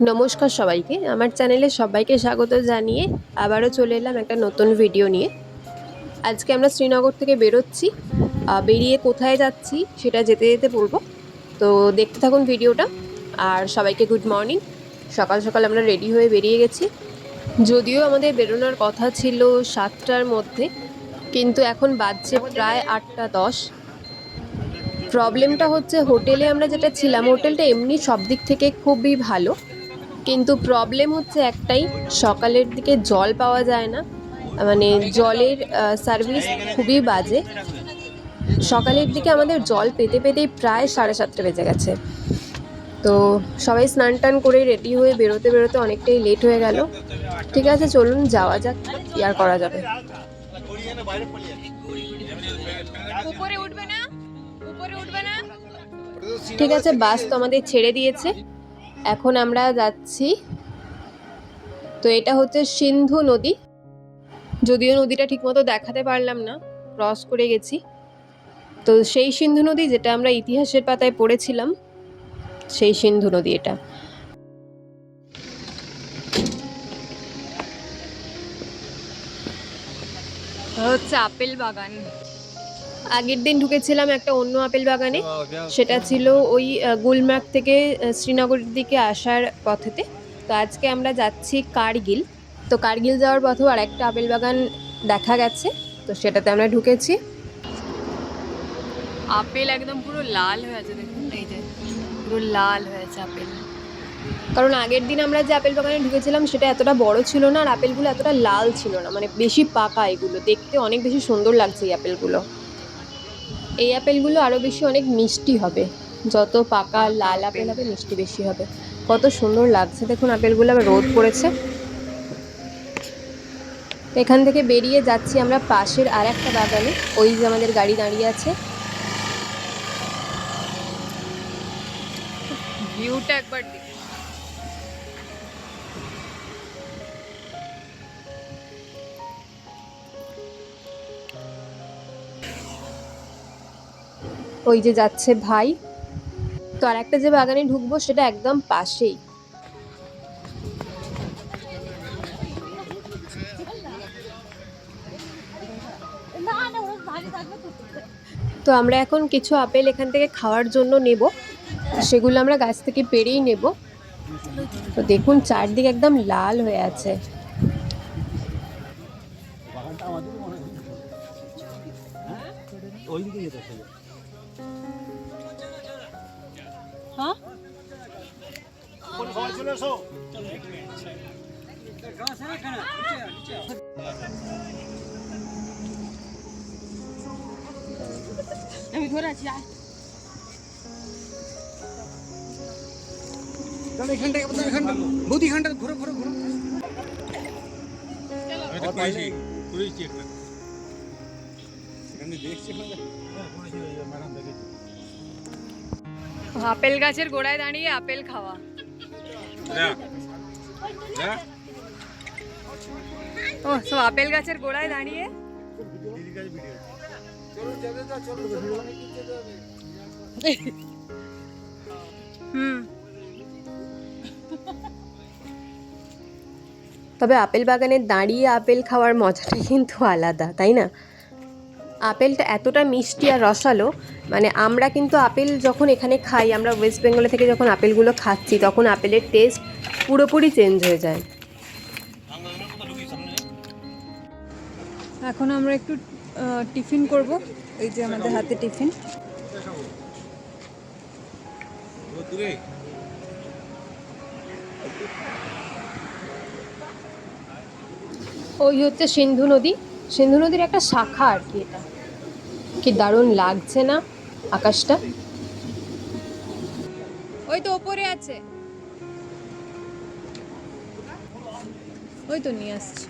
নমস্কার সবাইকে। আমার চ্যানেলে সবাইকে স্বাগত জানিয়ে আবারও চলে এলাম একটা নতুন ভিডিও নিয়ে। আজকে আমরা শ্রীনগর থেকে বেরোচ্ছি। বেরিয়ে কোথায় যাচ্ছি সেটা যেতে যেতে বলব। তো দেখতে থাকুন ভিডিওটা। আর সবাইকে গুড মর্নিং। সকাল সকাল আমরা রেডি হয়ে বেরিয়ে গেছি। যদিও আমাদের বেরোনোর কথা ছিল সাতটার মধ্যে, কিন্তু এখন বাজছে প্রায় আটটা দশ। প্রবলেমটা হচ্ছে হোটেলে আমরা যেটা ছিলাম, হোটেলটা এমনি সব দিক থেকে খুবই ভালো। কিন্তু প্রবলেম হচ্ছে একটাই সকালের দিকে জল পাওয়া যায় না। মানে জলের সার্ভিস খুবই বাজে। সকালের দিকে আমাদের জল পেতে পেতেই প্রায় সাড়ে সাতটা বেজে গেছে। তো সবাই স্নান টান করে রেডি হয়ে বেরোতে বেরোতে অনেকটাই লেট হয়ে গেল। ঠিক আছে চলুন যাওয়া যাক কি আর করা যাবে। ঠিক আছে বাস তো আমাদের ছেড়ে দিয়েছে। এখন আমরা যাচ্ছি। তো এটা হচ্ছে সিন্ধু নদী। যদিও নদীটা ঠিকমতো দেখাতে পারলাম না ক্রস করে গেছি। তো সেই সিন্ধু নদী যেটা আমরা ইতিহাসের পাতায় পড়েছিলাম, সেই সিন্ধু নদী এটা হচ্ছে আপেল বাগান। আগের দিন ঢুকেছিলাম একটা অন্য আপেল বাগানে। সেটা ছিল ওই গুলমার্গ থেকে শ্রীনগরের দিকে আসার পথেতে। তো আজকে আমরা যাচ্ছি কার্গিল। তো কার্গিল যাওয়ার পথেও আর একটা আপেল বাগান দেখা গেছে। তো সেটাতে আমরা ঢুকেছি। আপেল একদম পুরো লাল হয়ে আছে দেখুন। এই যে পুরো লাল হয়েছে আপেল। কারণ আগের দিন আমরা যে আপেল বাগানে ঢুকেছিলাম সেটা এতটা বড় ছিল না আর আপেলগুলো এতটা লাল ছিল না। মানে বেশি পাকা এগুলো। দেখতে অনেক বেশি সুন্দর লাগছে এই আপেলগুলো। এই আপেলগুলো আরও বেশি অনেক মিষ্টি হবে। যত পাকা লাল আপেল হবে, মিষ্টি বেশি হবে। কত সুন্দর লাগছে। দেখুন, আপেলগুলো আবার রোদ পড়েছে। এখান থেকে বেরিয়ে যাচ্ছি আমরা পাশের আর একটা বাগানে। ওই যে আমাদের গাড়ি দাঁড়িয়ে আছে। ভিউটা একবার ওই যে যাচ্ছে ভাই। তো আর একটা যে বাগানে ঢুকবো সেটা একদম পাশেই। তো আমরা এখন কিছু আপেল এখান থেকে খাওয়ার জন্য নেব। সেগুলো আমরা গাছ থেকে পেরেই নেব। তো দেখুন, চারদিক একদম লাল হয়ে আছে। হ্যাঁ? আমি ধরে আছি আয়। আপনার এখানটা। বৌদি এখানটা ঘুরো ঘুরো ঘুরো দেখছি। ম্যাডাম দেখেছি আপেল গাছের গোড়ায় দাঁড়িয়ে আপেল খাওয়া দেখ দেখ ও সব আপেল গাছের গোড়ায় দাঁড়িয়ে দিদির কাছে ভিডিও চলো যেতে দাও চলো ভিডিও যেতে হবে হুম তবে আপেল বাগানে দাঁড়িয়ে আপেল খাওয়ার মজাটা কিন্তু আলাদা তাই না আপেলটা এতটা মিষ্টি আর রসালো মানে আমরা কিন্তু আপেল যখন এখানে খাই আমরা ওয়েস্ট বেঙ্গলে থেকে যখন আপেলগুলো খাচ্ছি তখন আপেলের টেস্ট পুরোপুরি চেঞ্জ হয়ে যায়। এখন আমরা একটু টিফিন করব। এই যে আমাদের হাতে টিফিন। ওই হচ্ছে সিন্ধু নদী। সিন্ধু নদীর একটা শাখা আর কি এটা। কি দারুণ লাগছে না আকাশটা? ওই তো ওপরে আছে। ওই তো নিয়ে আসছি।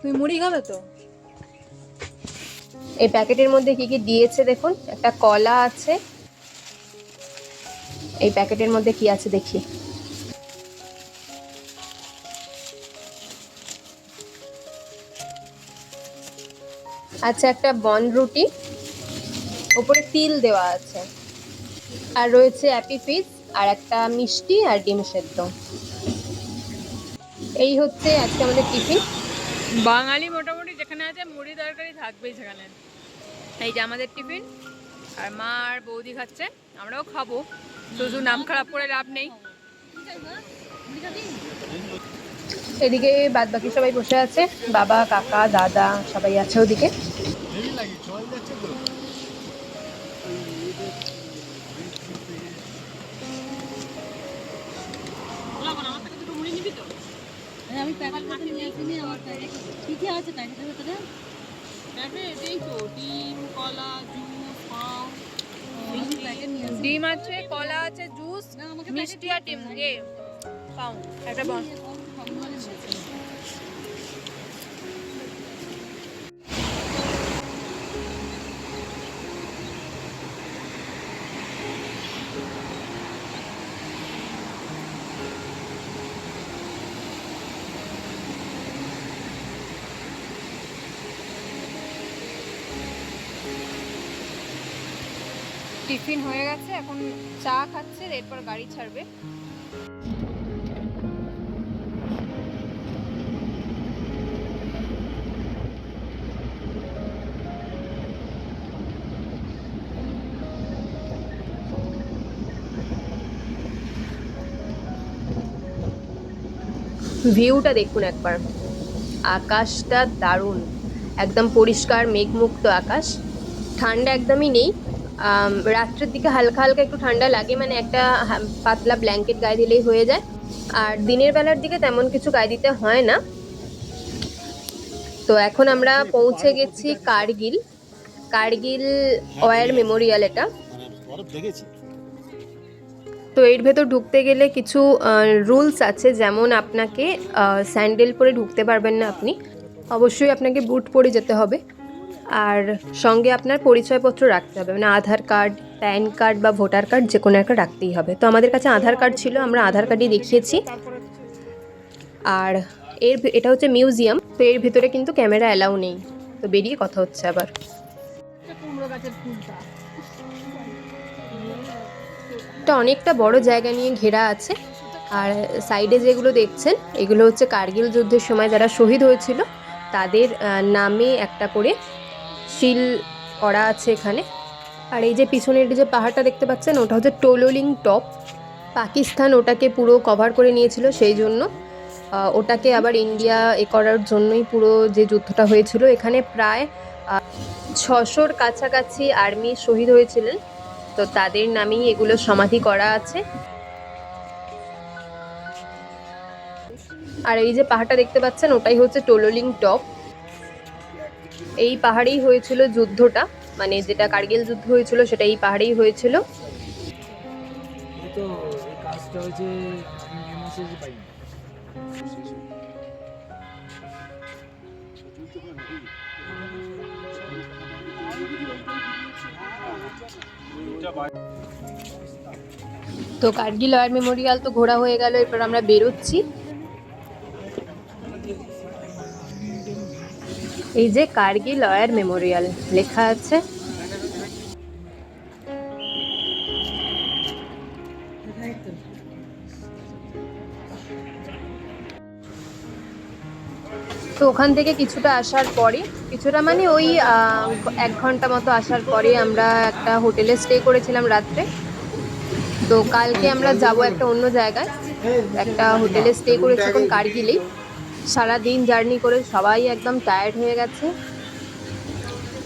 তুমি মুড়ি খাবে তো? এই প্যাকেটের মধ্যে কি কি দিয়েছে দেখুন? একটা কলা আছে। এই প্যাকেটের মধ্যে কি আছে দেখি। আচ্ছা একটা বন রুটি। ওপরে তিল দেওয়া আছে। আর রয়েছে অ্যাপি ফিজ আর একটা মিষ্টি আর ডিম সেদ্ধ। এই হচ্ছে আজকে আমাদের টিফিন। বাঙালি মোটামুটি যেখানে আছে মুড়ি তরকারি থাকবেই সেখানে। এই যে আমাদের টিফিন আর মা আর বৌদি খাচ্ছে আমরাও খাব। শুধু নাম খারাপ করে লাভ নেই। এদিকে বাদ বাকি সবাই বসে আছে বাবা কাকা দাদা সবাই আছে ওদিকে। আমি প্যাকেট নিয়ে আসিনি আমার কি কি আছে প্যাকেটের ভেতরে? ডিম আছে কলা আছে জুস মিষ্টি আর ডিম এ পাও একটা বন টিফিন হয়ে গেছে, এখন চা খাচ্ছে, এরপর গাড়ি ছাড়বে। ভিউটা দেখুন একবার। আকাশটা দারুণ, একদম পরিষ্কার, মেঘমুক্ত আকাশ। ঠান্ডা একদমই নেই রাত্রের দিকে হালকা হালকা একটু ঠান্ডা লাগে মানে একটা পাতলা ব্ল্যাঙ্কেট গায়ে দিলেই হয়ে যায়। আর দিনের বেলার দিকে তেমন কিছু গায়ে দিতে হয় না। তো এখন আমরা পৌঁছে গেছি কার্গিল। কার্গিল ওয়ার মেমোরিয়াল এটা। তো এর ভেতর ঢুকতে গেলে কিছু রুলস আছে, যেমন আপনাকে স্যান্ডেল পরে ঢুকতে পারবেন না আপনি। অবশ্যই আপনাকে বুট পরে যেতে হবে। আর সঙ্গে আপনার পরিচয়পত্র রাখতে হবে। মানে আধার কার্ড, প্যান কার্ড বা ভোটার কার্ড যে কোনো একটা রাখতেই হবে। তো আমাদের কাছে আধার কার্ড ছিল, আমরা আধার কার্ডই দেখিয়েছি। আর এর এটা হচ্ছে মিউজিয়াম, তো এর ভিতরে কিন্তু ক্যামেরা অ্যালাউ নেই। তো বেরিয়ে কথা হচ্ছে আবার। এটা অনেকটা বড় জায়গা নিয়ে ঘেরা আছে। আর সাইডে যেগুলো দেখছেন, এগুলো হচ্ছে কার্গিল যুদ্ধের সময় যারা শহীদ হয়েছিল, তাদের নামে একটা করে শিল করা আছে এখানে। আর এই যে পিছনের যে পাহাড়টা দেখতে পাচ্ছেন, ওটা হচ্ছে টোলোলিং টপ। পাকিস্তান ওটাকে পুরো কভার করে নিয়েছিল সেই জন্য। ওটাকে আবার ইন্ডিয়া এ করার জন্যই পুরো যে যুদ্ধটা হয়েছিল, এখানে প্রায় ছশোর কাছাকাছি আর্মি শহীদ হয়েছিলেন। তো তাদের নামেই এগুলো সমাধি করা আছে। আর এই যে পাহাড়টা দেখতে পাচ্ছেন, ওটাই হচ্ছে টোলোলিং টপ। এই পাহাড়েই হয়েছিল যুদ্ধটা। মানে যেটা কার্গিল যুদ্ধ হয়েছিল সেটা এই পাহাড়েই হয়েছিল। তো এই কাজটা হয়েছে মে মাসে যে পাইনি। তো কার্গিল ওয়ার মেমোরিয়াল তো ঘোরা হয়ে গেল এরপর আমরা বেরোচ্ছি। এই যে কার্গিল ওয়ার মেমোরিয়াল লেখা আছে। তো ওখান থেকে কিছুটা আসার পরে কিছুটা মানে ওই এক ঘণ্টা মতো আসার পরে আমরা একটা হোটেলে স্টে করেছিলাম রাত্রে। তো কালকে আমরা যাব একটা অন্য জায়গায়, একটা হোটেলে স্টে করেছি এখন কার্গিলেই সারাদিন জার্নি করে সবাই একদম টায়ার্ড হয়ে গেছে।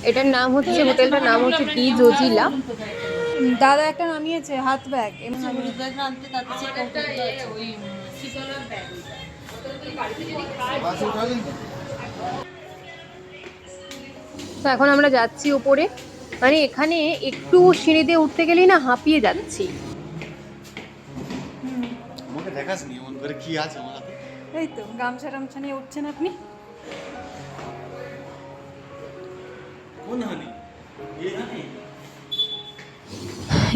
এটার নাম হচ্ছে হোটেলটার নাম হচ্ছে টি জজিলা দাদা একটা নামিয়েছে হাত ব্যাগ। তো এখন আমরা যাচ্ছি উপরে। মানে এখানে একটু সিঁড়ি দিয়ে উঠতে গেলেই না হাঁপিয়ে যাচ্ছি। আমাকে দেখাস নি কি আছে? এই তো গামছা টামছা নিয়ে উঠছেন আপনি?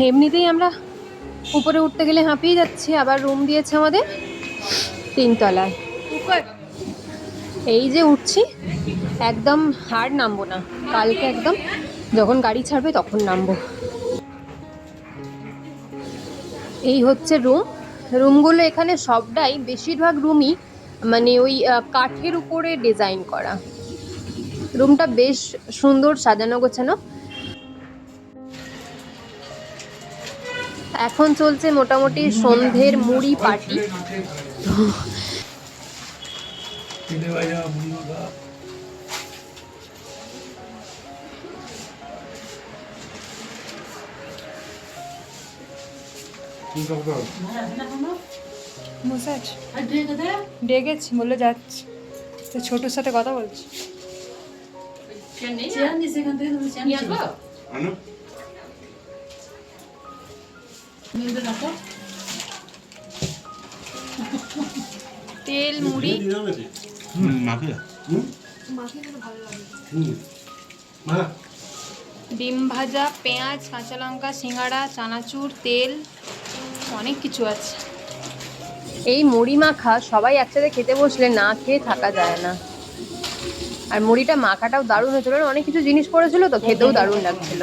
এমনিতেই আমরা উপরে উঠতে গেলে হাঁপিয়ে যাচ্ছি আবার রুম দিয়েছে আমাদের তিনতলায়। এই যে উঠছি একদম হার নামবো না কালকে একদম যখন গাড়ি ছাড়বে তখন নামবো। এই হচ্ছে রুম রুমগুলো এখানে সবটাই বেশিরভাগ রুমই মানে ওই কাঠের উপরে ডিজাইন করা। রুমটা বেশ সুন্দর সাজানো গোছানো। এখন চলছে মোটামুটি সন্ধ্যের মুড়ি পার্টি। ডেকেছি বলে যাচ্ছি। তো ছোটোর সাথে কথা বলছি। তেল মুড়ি। ডিম ভাজা পেঁয়াজ কাঁচা লঙ্কা সিঙ্গাড়া চানাচুর তেল। অনেক কিছু আছে। এই মুড়ি মাখা সবাই একসাথে খেতে বসলে না খেয়ে থাকা যায় না। আর মুড়িটা মাখাটাও দারুণ হয়েছিল। অনেক কিছু জিনিস পড়েছিল তো খেতেও দারুণ লাগছিল।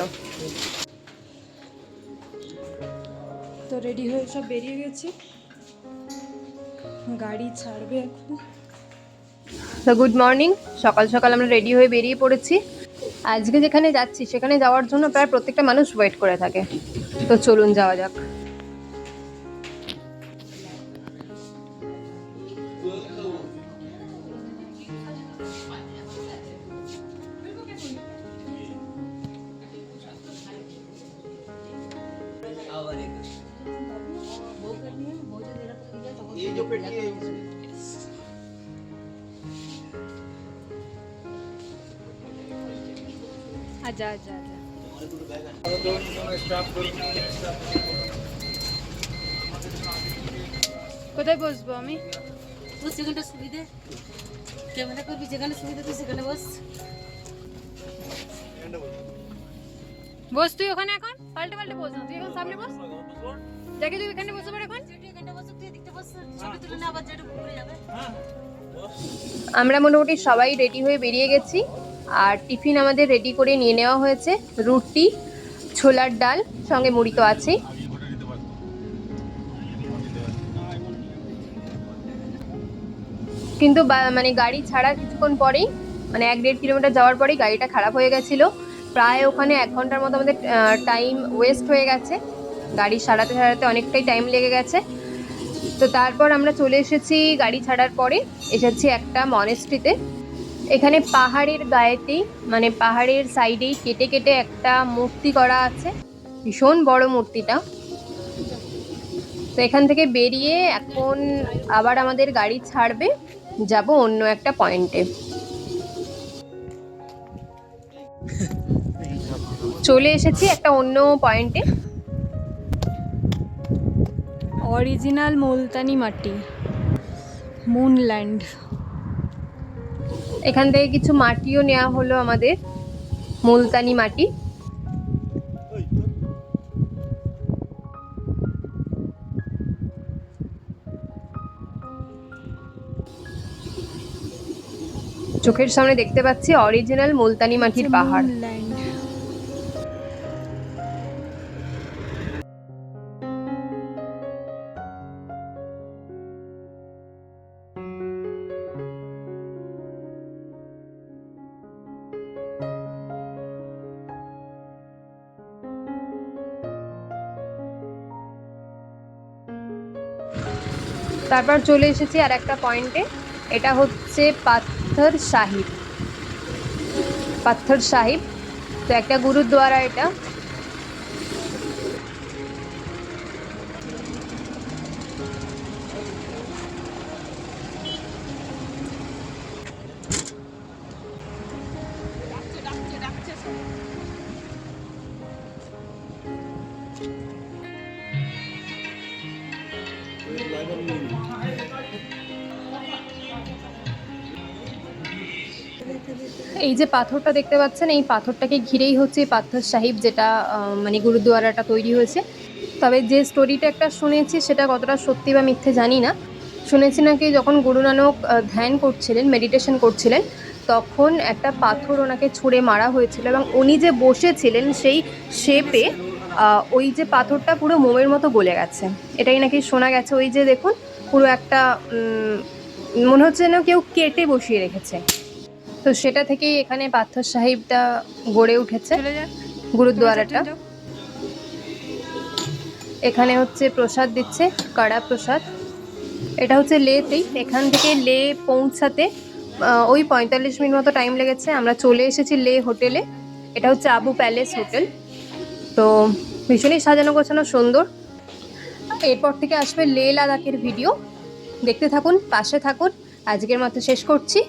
তো রেডি হয়ে সব বেরিয়ে গেছি। গাড়ি ছাড়বে এখন। তো গুড মর্নিং সকাল সকাল আমরা রেডি হয়ে বেরিয়ে পড়েছি। আজকে যেখানে যাচ্ছি সেখানে যাওয়ার জন্য প্রায় প্রত্যেকটা মানুষ ওয়েট করে থাকে। তো চলুন যাওয়া যাক। আচ্ছা আচ্ছা আচ্ছা কোথায় বসবো আমি? তো সেখানটা সুবিধে। ক্যামেরা করবি যেখানে সুবিধা তুই সেখানে বস। বস তুই ওখানে এখন? পাল্টে পাল্টে বস। তুই এখন সামনে বস। দেখে তুই এখানে বসে পড় এখন? তুই আমরা মোটামুটি সবাই রেডি হয়ে বেরিয়ে গেছি। আর টিফিন আমাদের রেডি করে নিয়ে নেওয়া হয়েছে। রুটি, ছোলার ডাল, সঙ্গে মুড়ি তো আছেই। কিন্তু মানে গাড়ি ছাড়া কিছুক্ষণ পরেই মানে এক দেড় কিলোমিটার যাওয়ার পরেই গাড়িটা খারাপ হয়ে গেছিল। প্রায় ওখানে এক ঘণ্টার মতো আমাদের টাইম ওয়েস্ট হয়ে গেছে। গাড়ি সারাতে সারাতে অনেকটাই টাইম লেগে গেছে। তো তারপর আমরা চলে এসেছি গাড়ি ছাড়ার পরে। এসেছি একটা মনেস্ট্রিতে এখানে পাহাড়ের গায়েতেই মানে পাহাড়ের সাইডেই কেটে কেটে একটা মূর্তি করা আছে। ভীষণ বড় মূর্তিটা। তো এখান থেকে বেরিয়ে এখন আবার আমাদের গাড়ি ছাড়বে। যাব অন্য একটা পয়েন্টে। চলে এসেছি একটা অন্য পয়েন্টে। অরিজিনাল মুলতানি মাটি। মুনল্যান্ড। এখান থেকে কিছু মাটিও নেওয়া হলো আমাদের, মুলতানি মাটি। চোখের সামনে দেখতে পাচ্ছি অরিজিনাল মুলতানি মাটির পাহাড়। তারপর চলে এসেছি আর একটা পয়েন্টে এটা হচ্ছে পাথর সাহিব। পাথর সাহিব। তো একটা গুরুদ্বারা এটা। যে পাথরটা দেখতে পাচ্ছেন, এই পাথরটাকে ঘিরেই হচ্ছে পাথর সাহিব যেটা মানে গুরুদুয়ারাটা তৈরি হয়েছে। তবে যে স্টোরিটা একটা শুনেছি, সেটা কতটা সত্যি বা মিথ্যে জানি না। শুনেছি নাকি যখন গুরু নানক ধ্যান করছিলেন মেডিটেশন করছিলেন, তখন একটা পাথর ওনাকে ছুঁড়ে মারা হয়েছিল এবং উনি যে বসেছিলেন সেই শেপে ওই যে পাথরটা পুরো মোমের মতো গলে গেছে। এটাই নাকি শোনা গেছে। ওই যে দেখুন, পুরো একটা মনে হচ্ছে যেন কেউ কেটে বসিয়ে রেখেছে। তো সেটা থেকেই এখানে পাথর সাহিবটা গড়ে উঠেছে গুরুদ্বারাটা। এখানে হচ্ছে প্রসাদ দিচ্ছে কড়া প্রসাদ। এটা হচ্ছে লেতেই এখান থেকে লে পৌঁছাতে ওই পঁয়তাল্লিশ মিনিট মতো টাইম লেগেছে। আমরা চলে এসেছি লে হোটেলে। এটা হচ্ছে আবু প্যালেস হোটেল। তো ভীষণই সাজানো গোছানো সুন্দর। এরপর থেকে আসবে লে লাদাখের ভিডিও। দেখতে থাকুন পাশে থাকুন। আজকের মতো শেষ করছি।